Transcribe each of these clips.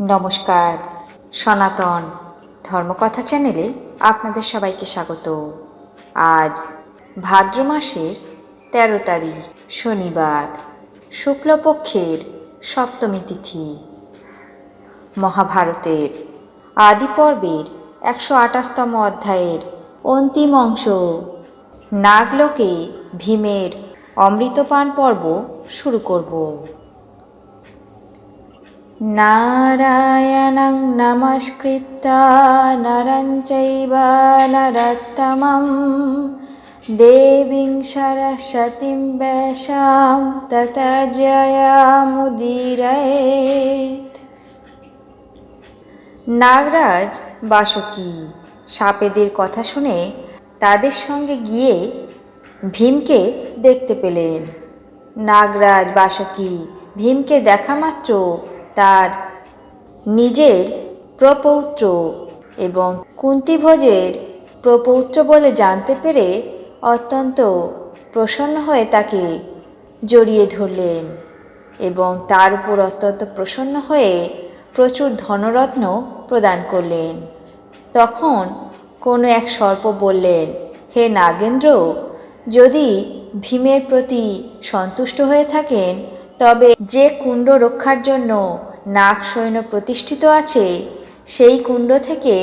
নমস্কার। সনাতন ধর্মকথা চ্যানেলে আপনাদের সবাইকে স্বাগত। আজ ভাদ্র মাসের তেরো তারিখ, শনিবার, শুক্লপক্ষের সপ্তমী তিথি। মহাভারতের আদি পর্বের একশো আঠাশতম অধ্যায়ের অন্তিম অংশ। নাগলোকে ভীমের অমৃতপান পর্ব শুরু করব। নমস্কৃত্য নরं চৈব নরোত্তমं দেবীং সরস্বতীং বেশাম তত জয়ামুদীরয়েত নাগরাজ বাসুকি সাপেদের কথা শুনে তাদের সঙ্গে গিয়ে ভীমকে দেখতে পেলেন। নাগরাজ বাসকি ভীমকে দেখা মাত্র তার নিজের প্রপৌত্র এবং কুন্তিভোজের প্রপৌত্র বলে জানতে পেরে অত্যন্ত প্রসন্ন হয়ে তাকে জড়িয়ে ধরলেন এবং তার উপর অত্যন্ত প্রসন্ন হয়ে প্রচুর ধনরত্ন প্রদান করলেন। তখন কোনো এক সর্প বললেন, হে নাগেন্দ্র, যদি ভীমের প্রতি সন্তুষ্ট হয়ে থাকেন তবে যে কুণ্ড রক্ষার জন্য নাগ সৈন্য প্রতিষ্ঠিত আছে, সেই কুণ্ড থেকে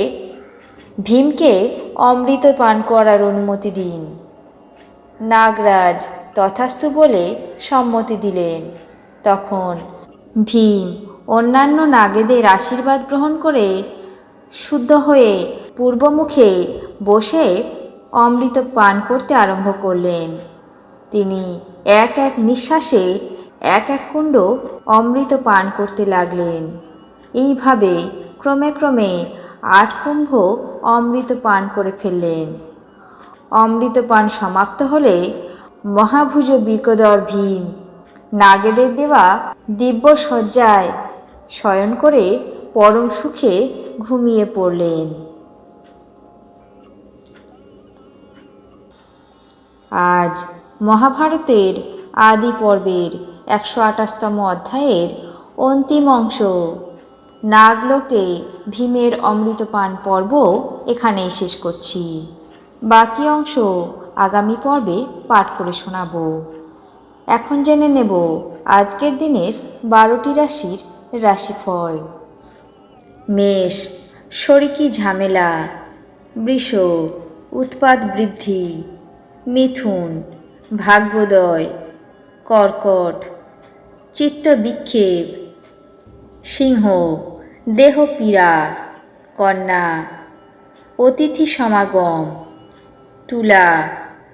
ভীমকে অমৃত পান করার অনুমতি দিন। নাগরাজ তথাস্তু বলে সম্মতি দিলেন। তখন ভীম অন্যান্য নাগেদের আশীর্বাদ গ্রহণ করে শুদ্ধ হয়ে পূর্বমুখে বসে অমৃত পান করতে আরম্ভ করলেন। তিনি এক এক নিঃশ্বাসে এক এক কুণ্ড অমৃত পান করতে লাগলেন। এইভাবে ক্রমে ক্রমে আট কুম্ভ অমৃত পান করে ফেললেন। অমৃত পান সমাপ্ত হলে মহাভুজ বিকদর ভীম, নাগেদের দেওয়া দিব্য শয্যায় শয়ন করে পরম সুখে ঘুমিয়ে পড়লেন। আজ মহাভারতের আদি পর্বের একশো আঠাশতম অধ্যায়ের অন্তিম অংশ। নাগলোকে ভীমের অমৃতপান পর্ব এখানেই শেষ করছি। বাকি অংশ আগামী পর্বে পাঠ করে শোনাব। এখন জেনে নেব আজকের দিনের বারোটি রাশির রাশিফল। মেষ শরিকি ঝামেলা। বৃষ উৎপাদ বৃদ্ধি। মিথুন, ভাগ্যোদয়, কর্কট। চিত্ত বিক্ষেপ সিংহ, দেহ পীড়া, কন্যা, অতিথি সমাগম, তুলা,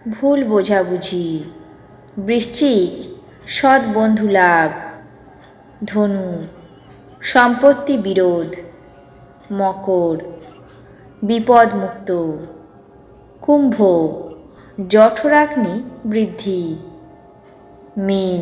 ভুল বোঝাবুঝি, বৃশ্চিক, সৎ বন্ধু লাভ, ধনু, সম্পত্তি বিরোধ, মকর, বিপদমুক্ত, কুম্ভ, জঠরাগ্নি বৃদ্ধি, মীন